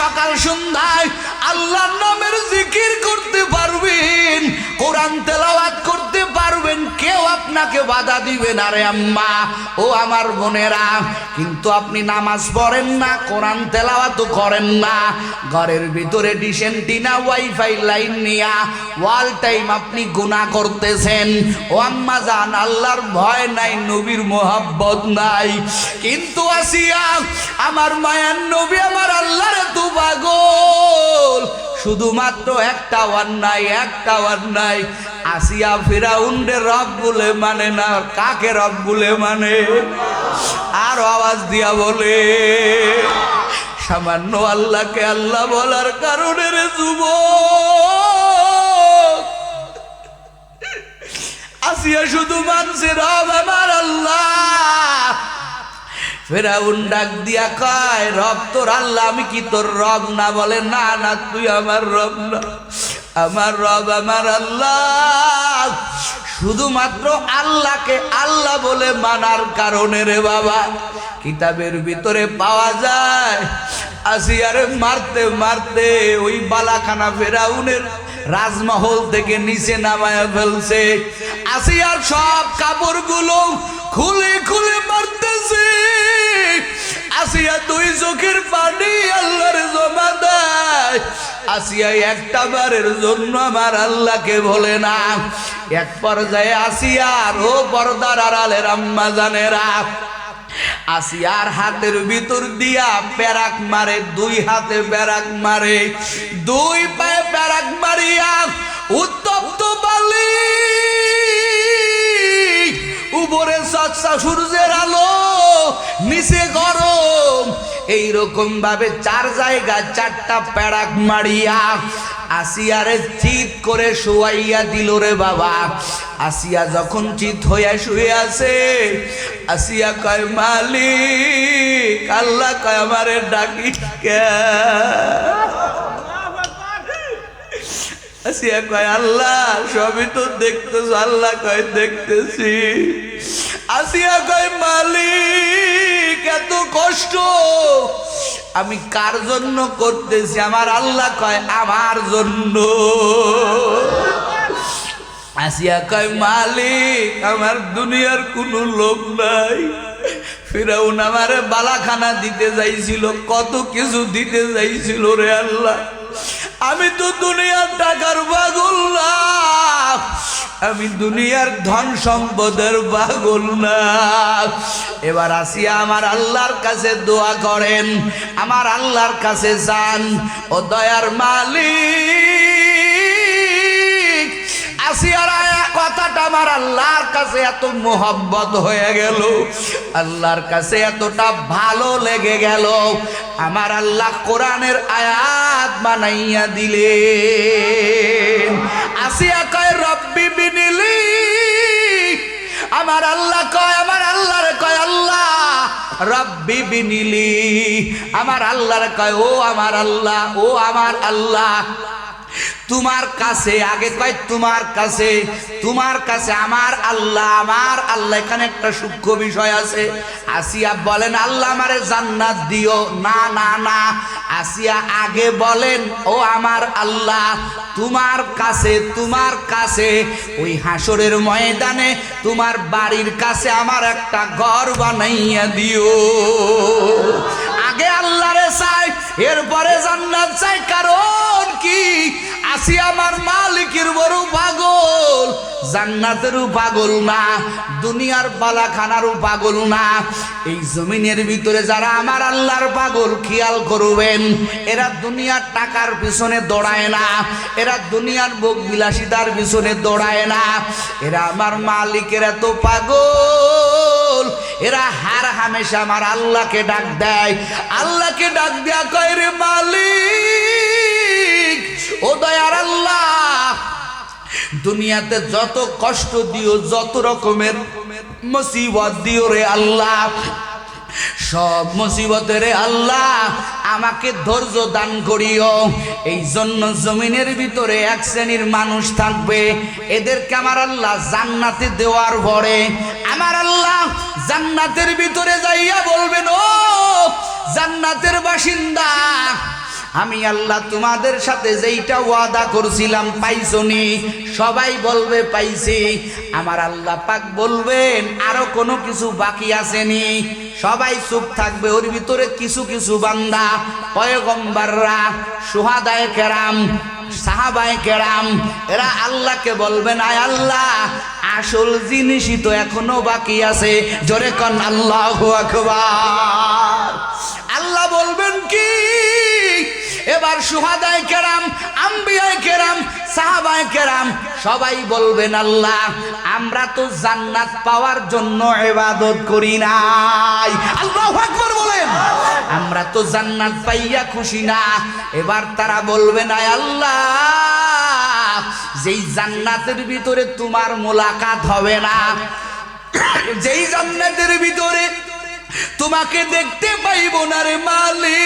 সকাল সন্ধ্যায় আল্লাহর নামের জিকির করতে পারবেন। কোরআন তেলাওয়াত করতে আপনাকে বাধা দিবে না রে আম্মা। ও আমার বোনেরা, কিন্তু আপনি নামাজ পড়েন না, কোরআন তেলাওয়াতও করেন না। ঘরের ভিতরে ডিসেন্টিনা ওয়াইফাই লাইন নিয়া ওয়াল টাইম আপনি গুনাহ করতেছেন। ও আম্মা জান, আল্লাহর ভয় নাই, নবীর মোহাব্বত নাই। কিন্তু আসিয়া, আমার মায়ার নবী, আমার আল্লাহর তু পাগল। শুধুমাত্র একটা অন্যায় একটা অন্যায় আসিয়া ফিরাউন্ডে রব বলে মানে না, কাকে রব বলে মানে? আর আওয়াজ দিয়া বলে, সামান্য আল্লাহকে আল্লাহ বলার কারণে রে যুবক। আসিয়া শুধু মানছে রব আমার আল্লাহ। ফেরাউন ডাক দিয়া কয়, রব তোর আল্লাহ, আমি কি তোর রব না? বলে, না না, তুই আমার রব না। আমার রব আমার আল্লাহ। শুধুমাত্র আল্লাহকে আল্লাহ বলে মানার কারণে রে বাবা। কিতাবের ভিতরে পাওয়া যায়, আসিয়ারে মারতে মারতে ওই বালাখানা ফেরাউনের রাজমহল থেকে নিচে নামায় ফেলছে। আসিয়ার সব কাপড়গুলো খুলে খুলে মারতেছে আসিয়া দুই চোখের পানি আল্লাহর জমা দেয়। আসিয়া একটা বারের জন্য আমার আল্লাহকে বলে না। এক পর্যায়ে আসিয়ার ও পর্দার আড়ালের আম্মা জানেরা আসিয়ার হাতের ভিতর দিয়া প্যারাক মারে, দুই হাতে প্যারাক মারে, দুই পায়ে প্যারাক মারিয়া উত্তপ্ত বালি। উপরে সচ্ছা সূর্যের আলো, নিচে গরম এইরকম ভাবে চার জায়গা, চারটা প্যারাক মারিয়া আসিয়ারে চিত করে শুয়াইয়া দিল রে বাবা। আসিয়া যখন চিত হইয়া শুয়ে আছে আসিয়া কয়, মালিক, আল্লাহ কয়, আমারে ডাকি আসিয়া কয়, আল্লাহ, সবই তো দেখতেছ, আল্লাহ কয়, দেখতেছি। আসিয়া কয়, মালিক কষ্ট। আমি কার জন্য করতেছি? আমার আল্লাহ কয়, আমার জন্য। আসিয়া কয়, মালিক, আমার দুনিয়ার কোনো লোক নাই। ফিরাউন আমারে বালাখানা দিতে যাইছিল, কত কিছু দিতে যাইছিল রে আল্লাহ। আমি তো দুনিয়ার টাকার পাগল না। আমি দুনিয়ার ধন সম্পদের পাগল না। এবার আসিয়া আমার আল্লাহর কাছে দোয়া করেন, আমার আল্লাহর কাছে যান ও দয়ার মালিক। আসিয়ার কথাটা আমার আল্লাহর কাছে এত মোহব্বত হয়ে গেল, আল্লাহর কাছে এতটা ভালো লেগে গেল। আমার আল্লাহ কোরআনের আয়াত বানাইয়া দিলেন। আসিয়া কয়, রব্বি বিনিলি। আমার আল্লাহ কয়, আমার আল্লাহর কয়, আল্লাহ, রব্বি বিনিলি। আমার আল্লাহর কয়, ও আমার আল্লাহ, ও আমার আল্লাহ। তোমার কাছে, আগে কয় তোমার কাছে তোমার কাছে আমার আল্লাহ আমার আল্লাহ, এখানে একটা সূক্ষ্ম বিষয় আছে। আসিয়া বলেন, আল্লাহ আমারে জান্নাত দিও। না না না। আসিয়া আগে বলেন, ও আমার আল্লাহ, তোমার কাছে তোমার কাছে, ওই হাসরের ময়দানে তোমার বাড়ির কাছে আমার একটা ঘর বানাইয়া দিও। আগে আল্লাহরে চাই এরপরে জান্নাত চাই। কারণ কি? আসি আমার মালিকের বড় পাগল। জান্নাতেরও পাগল না, দুনিয়ার বালাখানারও পাগল না। এই জমিনের ভিতরে যারা আমার আল্লাহর পাগল খেয়াল করবেন, এরা দুনিয়ার টাকার পিছনে দৌড়ায় না, এরা দুনিয়ার ভোগ বিলাসিতার পিছনে দৌড়ায় না। এরা আমার মালিকের এত পাগল, এরা হার হামেশা আমার আল্লাহকে ডাক দেয়। আল্লাহকে ডাক দেয়া কয় রে মালিক? ও দয়ার আল্লাহ, দুনিয়াতে যত কষ্ট দিও, যত রকমের মুসিবত দিও রে আল্লাহ। সব মুসিবতের আল্লাহ, আমাকে ধৈর্য দান করিও। এই জন্য জমিনের ভিতরে এক শ্রেণির মানুষ থাকবে, এদেরকে আমার আল্লাহ জান্নাতে দেওয়ার পরে আমার আল্লাহ জান্নাতের ভিতরে যাইয়া বলবেন, ও জান্নাতের বাসিন্দা আমি আল্লাহ তোমাদের সাথে যেইটা ওয়াদা করছিলাম পাইছনি? সবাই বলবে পাইছি। আমার আল্লাহ পাক বলবেন, আরও কোনো কিছু বাকি আসেনি। সবাই চুপ থাকবে, ওর ভিতরে কিছু কিছু বান্দা। পয়গম্বাররা, সুহাদায় কেরাম, সাহাবায় কেরাম, এরা আল্লাহকে বলবেন, আয় আল্লাহ, আসল জিনিসই তো এখনও বাকি আছে। জোরে কন, আল্লাহ আল্লাহ বলবেন কি? এবার সুহাদায় কেরাম, আম্বিয়ায় কেরাম, সাহাবায় কেরাম, সবাই বলবেন আল্লাহ, আমরা তো জান্নাত পাওয়ার জন্য এবাদত করি নাই। আল্লাহু আকবার বলেন। আমরা তো জান্নাত পাইয়া খুশি না। এবার তারা বলবেন, আয় আল্লাহ, যেই জান্নাতের ভিতরে তোমার মোলাকাত হবে না, যেই জান্নাতের ভিতরে তোমাকে দেখতে পাইব না রে মালিক।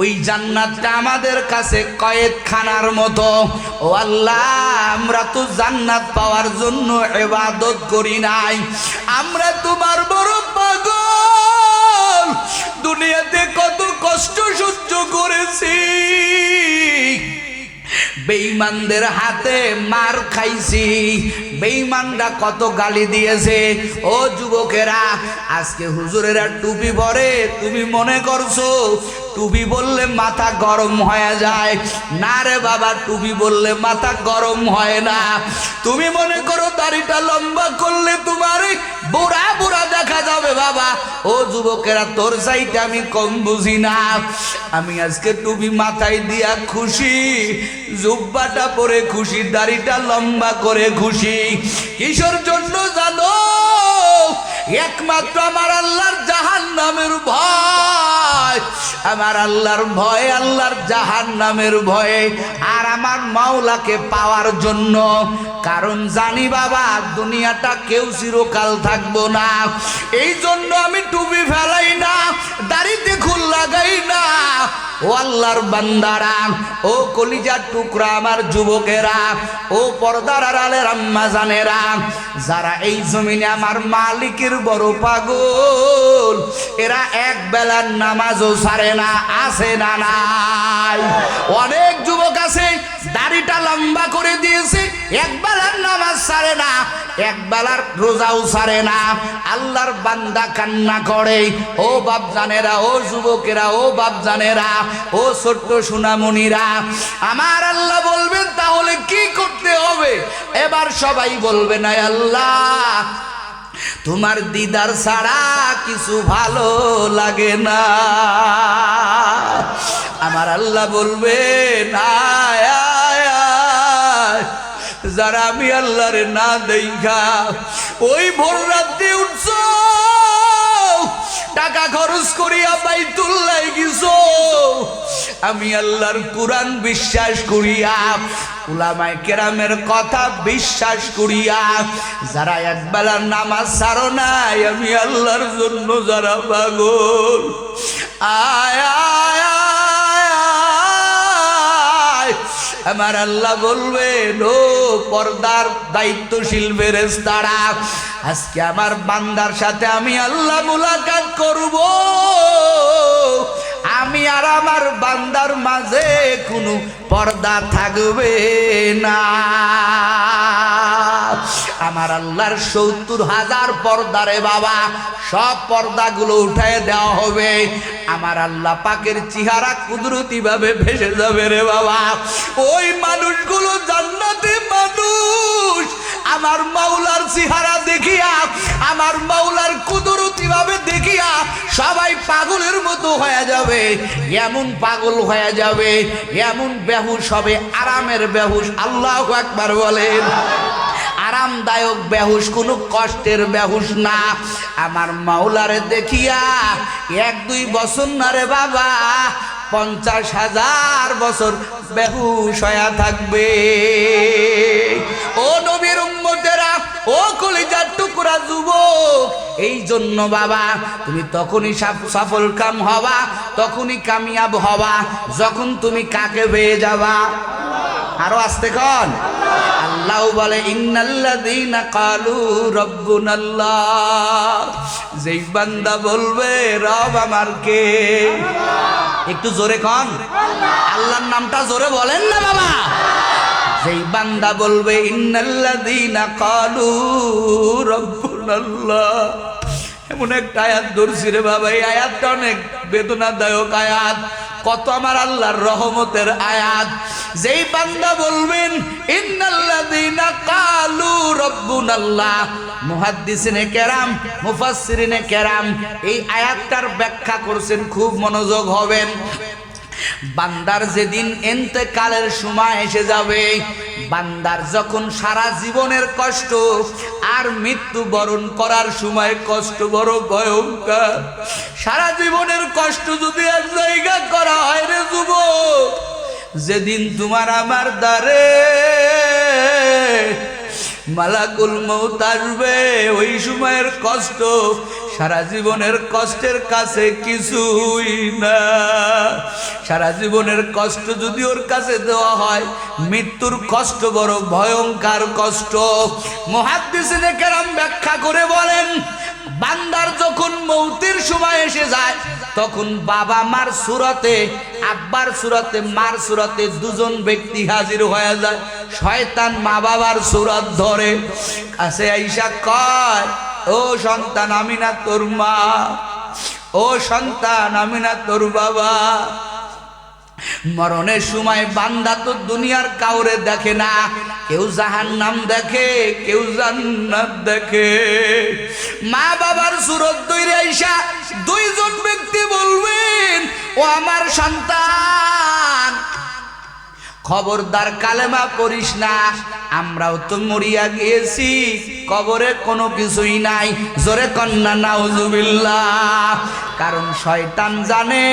ওই জান্নাতটা আমাদের কাছে কয়েক খানার মতো। ও আল্লাহ, আমরা তো জান্নাত পাওয়ার জন্য এবাদত করি নাই। আমরা তোমার বড় পাগল। দুনিয়াতে কত কষ্ট সহ্য করেছি। বেঈমানদের হাতে মার খাইছি। বেঈমানরা কত গালি দিয়েছে। ও যুবকেরা, আজকে হুজুরেরা টুপি পরে, তুমি মনে করছ টুপি বললে মাথা গরম হয়ে যায়। না রে বাবা, টুপি বললে মাথা গরম হয় না। তুমি মনে করো দাড়িটা লম্বা করলে তোমার বুড়া বুড়া দেখা যাবে বাবা। ও যুবকেরা, তোর চাইতে আমি কম বুঝি না। আমি আজকে টুপি মাথায় দিয়া খুশি, জুব্বাটা পরে খুশি, দাড়িটা লম্বা করে খুশি কিসের জন্য জানো, একমাত্র আমার আল্লাহর জাহান নামের ভয়। আমার আল্লাহর ভয়ে আল্লাহর জাহান নামের ভয়ে আর আমার মাওলাকে পাওয়ার জন্য কারণ জানি বাবা, দুনিয়াটা কেউ চিরকাল থাকব না। এই জন্য আমি টুপি ফেলাই না, দাড়িতে খুল লাগাই না। ও আল্লাহর বান্দারা, ও কলিজার টুকরা আমার যুবকেরা, ও পর্দার আড়ালের আম্মা জানেরা, যারা এই জমিনে আমার মালিকের বড় পাগল, এরা এক বেলার নামাজও সারে না, আসে না নাই। অনেক যুবক আছে দাড়িটা লম্বা করে দিয়েছে এক বেলার নামাজ সারে না এক বেলার রোজাও সারে না। আল্লাহর বান্দা কান্না করে, ও বাপ জানেরা ও যুবকেরা, ও বাপ জানেরা ও ছোট্ট সোনামণিরা, আমার আল্লাহ বলবেন, তাহলে কি করতে হবে? এবার সবাই বলবে না আল্লাহ, তোমার দিদার ছাড়া কিছু ভালো লাগে না। আমার আল্লাহ বলবে না যারা আমি আল্লাহরে না দেখা ওই ভোর রাতে উঠছ টাকা খরচ করিয়া বাইতুল্লাই গেছ। আমি আল্লাহর কোরআন বিশ্বাস করিয়া উলামায় কেরামের কথা বিশ্বাস করিয়া যারা একবেলার নামাজ ছাড়ো নাই আমি আল্লাহর জন্য যারা পাগল। আয় আয়, আমার আল্লাহ বলবে নো পর্দার দায়িত্বশীল বেরেস তারা আজকে আমার বান্দার সাথে আমি আল্লাহ মুলাকাত করব। আমি আর আমার বান্দার মাঝে কোনো পর্দা থাকবে না। আমার আল্লাহর সত্তর হাজার পর্দারে বাবা, সব পর্দাগুলো উঠায় দেওয়া হবে। আমার আল্লাহ পাকের চেহারা কুদরতি ভাবে ভেসে যাবে রে বাবা। ওই মানুষগুলো জান্নাতে মানুষ। আমার মাওলার চেহারা দেখিয়া, আমার মাওলার কুদরতি ভাবে দেখিয়া সবাই পাগলের মতো হয়ে যাবে। এমন পাগল হয়ে যাবে, এমন বেহুশ হবে, আরামের বেহুশ। আল্লাহ একবার বলেন। আরামদায়ক বেহুশ, কোনো কষ্টের বেহুশ না। আমার মাওলারে দেখিয়া এক, দুই বছর না রে বাবা, পঞ্চাশ হাজার বছর বেহুশ হয়া থাকবে। ও নবীর উম্মতেরা, ও কলিজার টুকরা যুবক, এই জন্য বাবা, তুমি তখনই সাফ- সফল কাম হবা, তখনই কামিয়াব হবা, যখন তুমি কাকে পেয়ে যাবা? আরও আসতে কন। আল্লাহ বলে, ইন্নাল্লাযীনা বান্দা বলবে, রব আমার কে একটু জোরে কন। আল্লাহর নামটা জোরে বলেন না বাবা। যেই বান্দা বলবে, ইন্নাল্লাযীনা কালু রব্বুনাল্লাহ। এমন একটা আয়াত ধরছি রে বাবা, এই আয়াতটা অনেক বেদনাদায়ক আয়াত। কত আমার আল্লাহর রহমতের আয়াত। যেই বান্দা বলবেন, ইন্নাল্লাযীনা কালু রব্বুনাল্লাহ মুহাদ্দিসিনে কেরাম, মুফাসসিরিনে কেরাম, এই আয়াতটার ব্যাখ্যা করছেন, খুব মনোযোগ হবেন। বান্দার যেদিন এন্তেকালের সময় এসে যাবে, বান্দার যখন সারা জীবনের কষ্ট আর মৃত্যু বরণ করার সময় কষ্ট বড় ভয়ঙ্কর। সারা জীবনের কষ্ট যদি এক জায়গা করা হয় রে যুবক, যেদিন তোমার আমার দ্বারে মালাকুল মৌত আসবে, ওই সময়ের কষ্ট, সারা জীবনের কষ্টের কাছে কিছুই না। সারা জীবনের কষ্ট যদি ওর কাছে দেওয়া হয়, মৃত্যুর কষ্ট বড় ভয়ঙ্কর কষ্ট। মহাদ্দেশে কেরাম ব্যাখ্যা করে বলেন বান্দার যখন মৌতির সময় এসে যায়, তখন বাবা মার সুরতে, আব্বার সুরতে, মার সুরতে দুজন ব্যক্তি হাজির হয়ে যায়। শয়তান মা বাবার সুরত ধরে। কাছে আইসা কয়, ও সন্তান, আমি না তোর মা। ও সন্তান, আমি না তোর বাবা। মরণের সময় বান্দা তো দুনিয়ার কাউরে দেখে না। কেউ জাহান নাম দেখে, কেউ জান্নাত দেখে। মা বাবার সুরত দৈরে আইসা দুইজন ব্যক্তি বলবেন, ও আমার সন্তান খবরদার কালেমা পড়িস না। আমরাও তো মরিয়া গিয়েছি, কবরে কোনো কিছুই নাই। জোরে কন্যা, নাউজুবিল্লাহ। কারণ শয়তান জানে,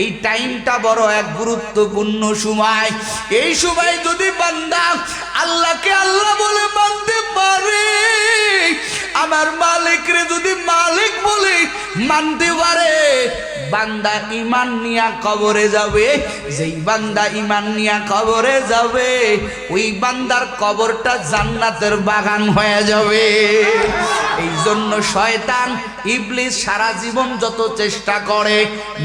এই টাইমটা বড় এক গুরুত্বপূর্ণ সময়। এই সময় যদি বান্দা আল্লাহকে আল্লাহ বলে মানতে পারে, আমার মালিকরে যদি মালিক বলে মানতে পারে বান্দা ইমান নিয়া কবরে যাবে, যেই বান্দা ইমান নিয়া কবরে যাবে, ওই বান্দার কবরটা জান্নাতের বাগান হয়ে যাবে। এই জন্য শয়তান ইবলিস সারা জীবন যত চেষ্টা করে,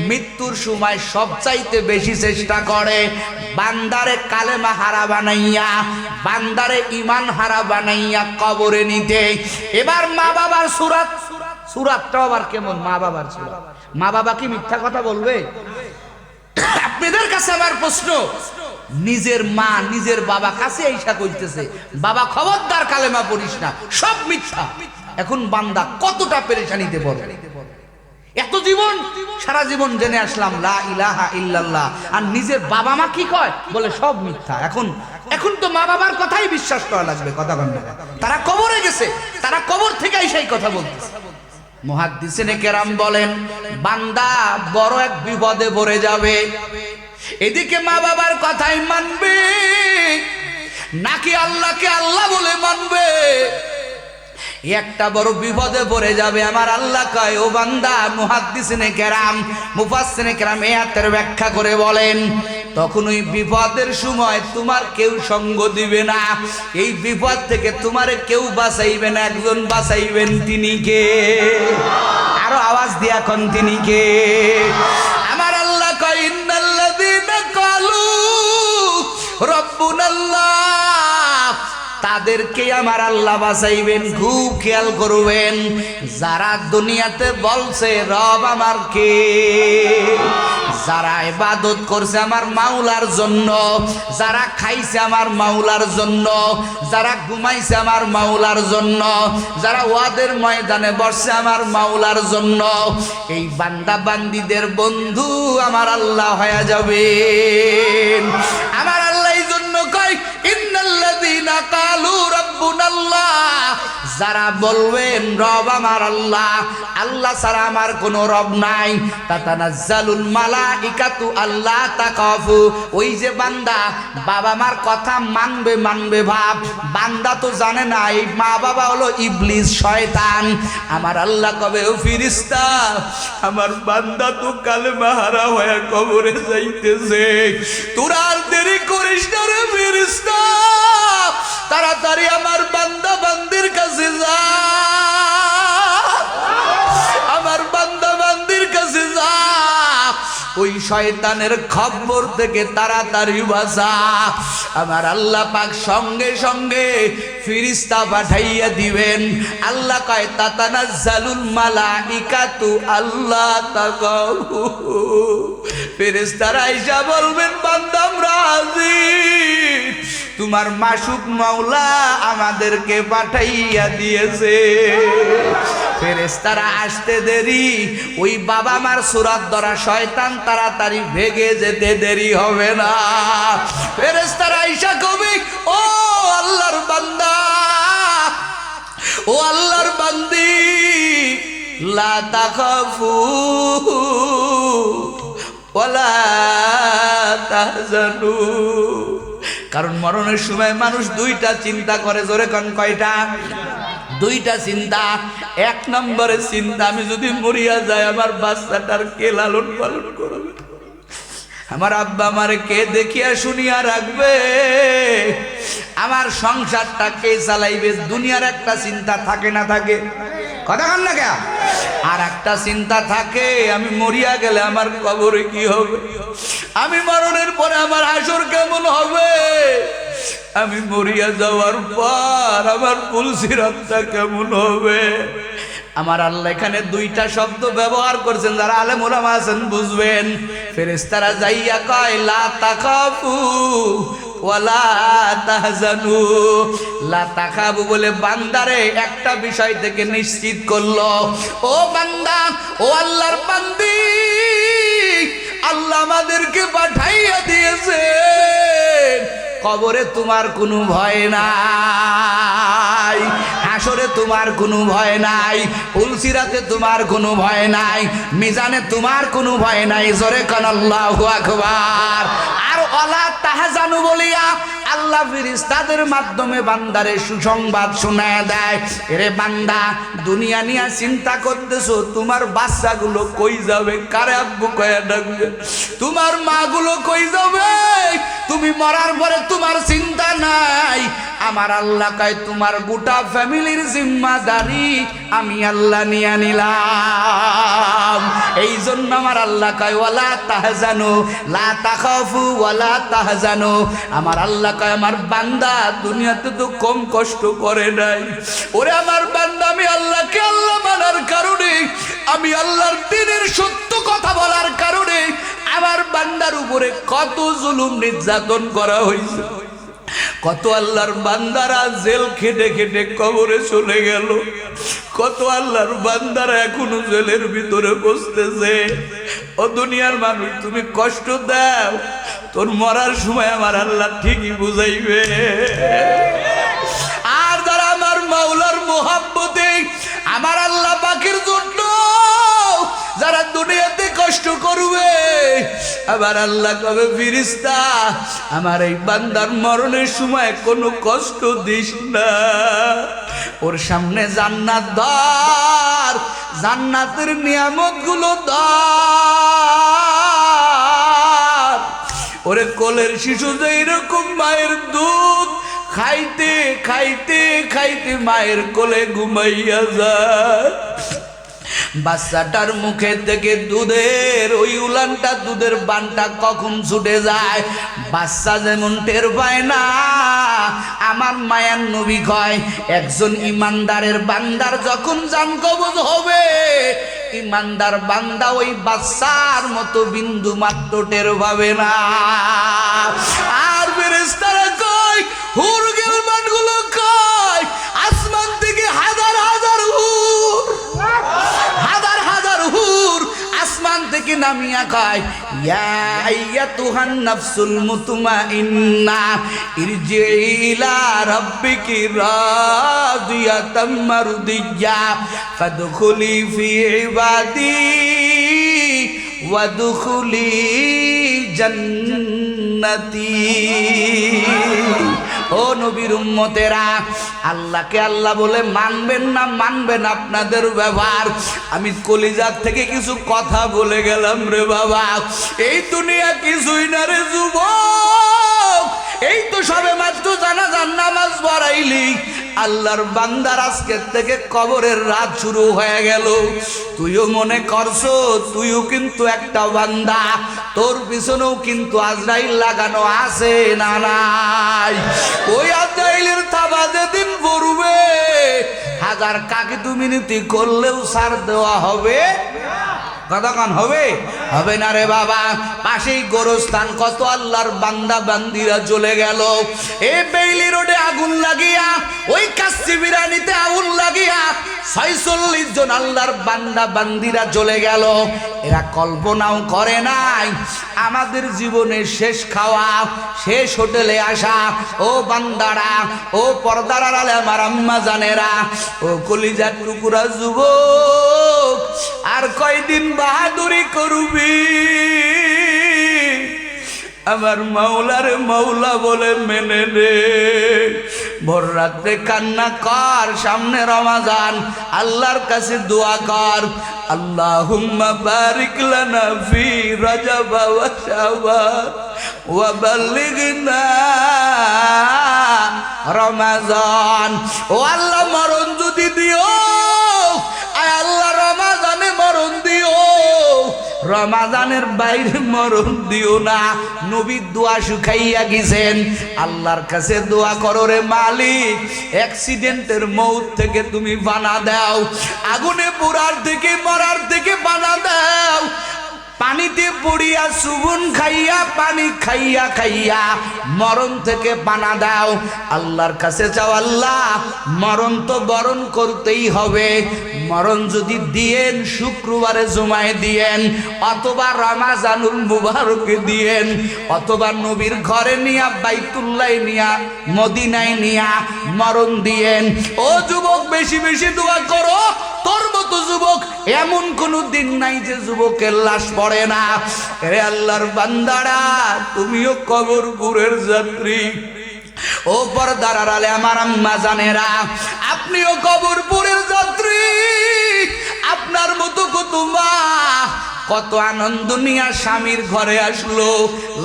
মৃত্যুর সময় সবচাইতে বেশি চেষ্টা করে, বান্দারে কালেমা হারা বানাইয়া, বান্দারে ইমান হারা বানাইয়া কবরে নিতে। এবার মা বাবার সুরাত, সুরাতটাও আবার কেমন? মা বাবার সুরাত। মা বাবা কি মিথ্যা কথা বলবে? আপনাদের কাছে আমার প্রশ্ন, নিজের মা নিজের বাবা কাছে এইসা কইতেছে বাবা খবরদার কালেমা পড়িস না, সব মিথ্যা। এখন বান্দা কতটা পেরেশানিতে পড়ে? এত জীবন, সারা জীবন জেনে আসলাম, লা ইলাহা ইল্লাল্লাহ। আর নিজের বাবা মা কি কয়? বলে সব মিথ্যা। এখন এখন তো মা বাবার কথাই বিশ্বাস করা লাগবে, কথা কন না। তারা কবরে গেছে, তারা কবর থেকে সেই কথা বলতেছে। মহাদ্দিসিনে কেরাম বলেন, বান্দা বড় এক বিপদে পড়ে যাবে। এদিকে মা বাবার কথাই মানবে, নাকি আল্লাহকে আল্লাহ বলে মানবে? একটা বড় বিপদে পড়ে যাবে। আমার আল্লাহ কয়, ও বান্দা, মুহাদ্দিসিনে কেরাম, মুফাসসিনে কেরাম এই আয়াতের ব্যাখ্যা করে বলেন, তখন ওই বিপদের সময় তোমার কেউ সঙ্গ দিবে না। এই বিপদ থেকে তোমারে কেউ বাঁচাইবে না, একজন বাঁচাইবেন তিনি কে? আরও আওয়াজ দিয়া কোন তিনি কে? তাদেরকে আমার আল্লাহ বাঁচাইবেন, খুব খেয়াল করবেন। যারা দুনিয়াতে বলছে, রব আমার কে যারা ইবাদত করছে আমার মাওলার জন্য, যারা খাইছে আমার মাওলার জন্য, যারা ঘুমাইছে আমার মাওলার জন্য, যারা ওয়াদের ময়দানে বসছে আমার মাওলার জন্য, এই বান্দা বান্দিদের বন্ধু আমার আল্লাহ হয়ে যাবে আমার আল্লাহ এই জন্য কয় ইন্নাল্লাযীনা কালু যারা বলবেন, রব আমার আল্লাহ আল্লাহ আমার রব নাই। তাতানাজ্জালুল আল্লাহ তাকাফু। ওই যে বান্দা, বাবা মার কথা মানবে মানবে ভাব। বান্দা তো জানে না, এই মা বাবা হলো ইবলিস, শয়তান। আমার আল্লাহ কবে ও ফিরিস্তা? আমার বান্দা তো কালেমা হারা হয়ে কবরে যাইতেছে। তোরা আর দেরি করিস না রে ফিরিস্তা। তাড়াতাড়ি আমার বান্দা বান্দির কাছে যা। আমার বান্দা বান্দির কাছে যা। ওই শয়তানের খবর থেকে তাড়াতাড়ি বাসা আমার আল্লাহ পাক সঙ্গে সঙ্গে ফিরিস্তা পাঠাইয়া দিবেন। আল্লাহ কয় তাতানা জালুল মালা ইকাতু আল্লাহ ফেরেস্তারা আইসা বলবেন বান্দাম রাজি তোমার মাসুক মাওলা আমাদেরকে পাঠাইয়া দিয়েছে। ফেরেস্তারা আসতে দেরি, ওই বাবা মার সুরাত ধরা শয়তান তাড়াতাড়ি ভেগে যেতে দেরি হবে না। ফেরেস্তারা আইসা কবি? ও আল্লাহর বান্দা, ও আল্লাহর বান্দি, লা তাখাফু ওয়ালা তাহজানু। কারণ মরণের সময় মানুষ দুইটা চিন্তা করে, জোরে কন কয়টা? দুইটা চিন্তা। এক নম্বরে চিন্তা, আমি যদি মরিয়া যাই, আমার বাচ্চাটার কে লালন পালন করবে? আমার আব্বা আমারে কে দেখিয়া শুনিয়া রাখবে? আমার সংসারটা কে চালাইবে? দুনিয়ার একটা চিন্তা থাকে না থাকে? কথা কান না কে আর একটা চিন্তা থাকে, আমি মরিয়া গেলে আমার কবরে কি হবে? আমি মরণের পরে আমার আসর কেমন হবে? আমি মরিয়া যাওয়ার পর আমার পুলসিরাতটা কেমন হবে? আমার আল্লাহ এখানে দুইটা শব্দ ব্যবহার করছেন, যারা আলেম ওলামা আছেন বুঝবেন। ফেরেস্তারা যাইয়া কয়, লা তাকাফু বলে বান্দারে একটা বিষয় থেকে নিশ্চিত করল, ও বান্দা, ও আল্লাহর বান্দি আমাদেরকে পাঠাইয়া দিয়েছে কবরে তোমার কোনো ভয় নাই আসরে তোমার কোনো ভয় নাই উলসিরাতে তোমার কোনো ভয় নাই, মিজানে তোমার কোনো ভয় নাই, জোরে কান আল্লাহ আকবার। আর অলা তাহাজানু বলিয়া আল্লাহ ফিরিস্তাদের মাধ্যমে বান্দারে সুসংবাদ শোনায় দেয়। এরে বান্দা, দুনিয়া নিয়ে চিন্তা করতেছো, তোমার বাচ্চাগুলো কই যাবে? কারে আব্বু কয়া ডাকবে? তোমার মাগুলো কই যাবে? তুমি মরার পরে তোমার চিন্তা নাই। আমার আল্লাহ কয়, তোমার গোটা ফ্যামিলির জিম্মাদারি আমি আল্লাহ নিয়ে নিলাম। এই জন্য আমার আল্লাহ কয়, ওয়ালা তাহজানো, লা তাখাফু, ওয়ালা তাহজানো। আমার আল্লাহ আমার বান্দা দুনিয়াতে তো কম কষ্ট করে নাই। ওরে আমার বান্দা, আমি আল্লাহকে আল্লাহ মানার কারণে, আমি আল্লাহর দিনের সত্য কথা বলার কারণে আমার বান্দার উপরে কত জুলুম নির্যাতন করা হয়েছে কত আল্লাহর বান্দারা জেল খেটে খেটে কবরে চলে গেল। কত আল্লাহর বান্দারা এখনও জেলের ভিতরে বসতেছে। ও দুনিয়ার মানুষ, তুমি কষ্ট দাও। তোর মরার সময় আমার আল্লাহ ঠিকই বুঝাইবে। আর যারা আমার মাওলার মোহাব্বতে, আমার আল্লাহ পাখির জন্য কষ্ট করবে। আবার আল্লাহ কবে ফিরিস্তা? আমার এই বান্দার মরণের সময় কোনো কষ্ট দিস না। ওর সামনে জান্নাত ধর জান্নাতের নিয়ামতগুলো ওরে কোলের শিশু যে এরকম মায়ের দুধ, খাইতে খাইতে খাইতে মায়ের কোলে ঘুমাইয়া যায়। বাচ্চাটার মুখে থেকে দুধের ওই উলানটা, দুধের বানটা কখন ছুটে যায়? বাচ্চা যেমন টের পায় না, আমার মায়ার নবী কয়, একজন ইমানদারের বান্দার যখন জান কবজ হবে, ইমানদার বান্দা ওই বাচ্চার মতো বিন্দু মাত্র টের পাবে না। নামিয়া কয়, ইয়া আইয়াতুহান নাফসুল মুতমাইন্না ইরজি ইলা রাব্বিকি রাদিয়াতাম মারদিয়া, ফাদখুলি ফি ইবাদি ওয়াদখুলি জান্নাতি। ও নবীর উম্মতেরা আল্লাহকে আল্লাহ বলে মানবেন না, মানবেন আপনাদের ব্যবহার। আমি কলিজার থেকে কিছু কথা বলে গেলাম রে বাবা। এই দুনিয়া কিছুই না রে যুব এই তো সবে মাত্র জানা যান নামাজ পড়াইলি। আল্লাহর বান্দার আজকের থেকে কবরের রাত শুরু হয়ে গেল। তুইও মনে করছ, তুইও কিন্তু একটা বান্দা। তোর পিছনেও কিন্তু আজরাইল লাগানো আছে না নাই? ওই আজরাইলের থাবা যেদিন পড়বে, হাজার কাকে দু মিনিটি করলেও সার দেওয়া হবে। কতক্ষণ হবে? হবে না রে বাবা। পাশেই গোরস্থান, কত আল্লাহর বান্দা বান্দিরা চলে গেল। এ বেইলি রোডে আগুন লাগিয়া, ওই কাচ্চি বিরানিতে আগুন লাগিয়া ছয়চল্লিশ জন আল্লাহর বান্দা বান্দিরা চলে গেল। এরা কল্পনাও করে নাই, আমাদের জীবনের শেষ খাওয়া, শেষ হোটেলে আসা, ও বান্দারা, ও পর্দার আড়ালে আমার আম্মা জানেরা, ও কলিজার টুকুরা যুবক। আর কয়দিন বাহাদুরি করবি? আমার মাওলার মাওলা বলে মেনে নে। ভোর রাত্রে কান্না কর, সামনে রমাজান। আল্লাহর কাছে দোয়া কর। আল্লাহুম্মা বারিক লানা ফি রজব ওয়া শাবান ওয়া বাল্লিগনা রমাজান। ও আল্লাহ, মরণ যদি দিও রমাজানের বাইরে মরণ দিও না। নবীর দোয়া শুকাইয়া গেছেন। আল্লাহর কাছে দোয়া করো রে মালিক। অ্যাক্সিডেন্টের মৌত থেকে তুমি বানা দাও। আগুনে পোড়ার থেকে মরার থেকে বানা দাও। পানিতে পড়িয়া সুবুন খাইয়া, পানি খাইয়া খাইয়া মরণ থেকে পানা দাও। আল্লাহর কাছে চাও আল্লাহ, মরণ তো বরণ করতেই হবে। মরণ যদি দিয়েন, শুক্রবারে জমায় দিয়েন, অথবা রামাজানুল মুবারকে দিয়েন, অথবা নবীর ঘরে নিয়া বাইতুল্লাহ নিয়া, মদিনায় নিয়া মরণ দিয়েন। ও যুবক, বেশি বেশি দোয়া করো। তোর মতো যুবক এমন কোন দিন নাই যে যুবকের লাশ পড়ে না। রে আল্লাহর বান্দারা, তুমিও কবর গুরের যাত্রী। ও পর্দার আড়ালে আমার আম্মা জানেরা, আপনিও কবরপুরের যাত্রী। আপনার মতো কত মা কত আনন্দ নিয়া স্বামীর ঘরে আসলো।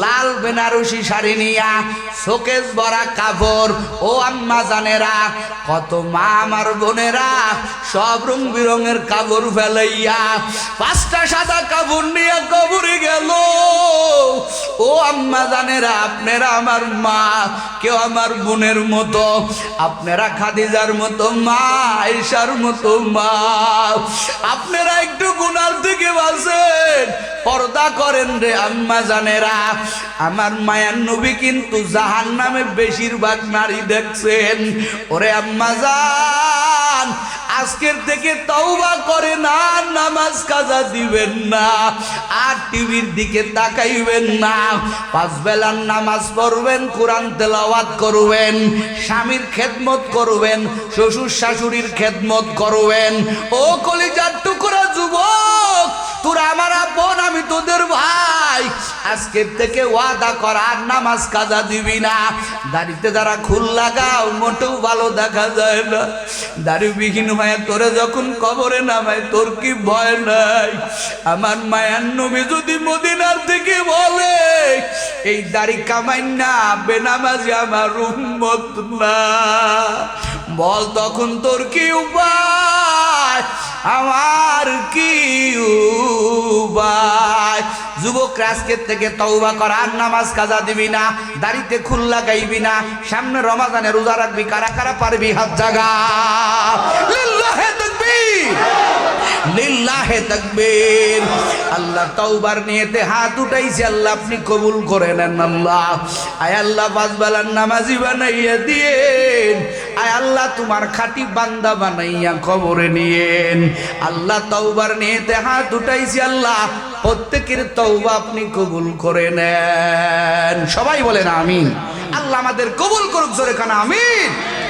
লাল বেনারসি শাড়ি নিয়া, শোকেস ভরা কাপড়। ও আম্মা জানেরা, কত মা আমার বোনেরা, সব রং বিরঙের কাপড় ফেলাইয়া, পাঁচটা সাদা কাপড় নিয়ে কবরে গেল। ও আম্মা জানেরা, আপনারা আমার মা, কেউ আমার বোনের মতো, আপনারা খাদিজার মতো মা, আয়েশার মতো মা। আপনারা একটু গুনার দিকে বাঁচেন পর্দা করেন রে আম্মা জানেরা। আমার মায়ার নবী কিন্তু জাহান নামে বেশিরভাগ নারী দেখছেন। ওরে আম্মা জান, আজকের থেকে তওবা করে না নামাজ কাজা দিবেন না, আর টিভির দিকে তাকাইবেন না। পাঁচ বেলার নামাজ পড়বেন, কোরআন তেলাওয়াত করবেন, স্বামীর খেদমত করবেন, শ্বশুর শাশুড়ির খেদমত করবেন। ও কলিজার টুকরা যুবক তোরা আমার আপন, আমি তোদের ভাই। আজকের থেকে ওয়াদা কর, আর নামাজ কাজা দিবি না। দাড়িতে যারা খুল লাগাও, মোটেও ভালো দেখা যায় না। দাড়ি বিহীন হয়ে তোরে যখন কবরে নামায়, তোর কি ভয় নাই? আমার মায়ার নবী যদি মদিনার থেকে বলে, এই দাড়ি কামাই না, বেনামাজি আমার উম্মত না। বল তখন তোর কি উপায়? আমার কি যুবক আজকের থেকে তৌবা কর আর নামাজ কাজা দিবি না, দাড়িতে খুল্লা গাইবি না, সামনে রমাজানে রোজা রাখবি, কারা কারা পারবি হাত জাগা। লিল্লাহে তাকবীর। আল্লাহ তওবার নিয়েতে হাত উঠাইছে, আল্লাহ আপনি কবুল করে নেন আল্লাহ। আয় আল্লাহ পাঁচ বেলার নামাজি বানাইয়া দিয়েন। আয় আল্লাহ তোমার খাটি বান্দা বানাইয়া খবরে নিয়েন। আল্লাহ তওবার নিয়েতে হাত উঠাইছে, আল্লাহ প্রত্যেকের তওবা আপনি কবুল করে নেন। সবাই বলেন আমিন। আল্লাহ আমাদের কবুল করুক জোরে খানা, আমিন।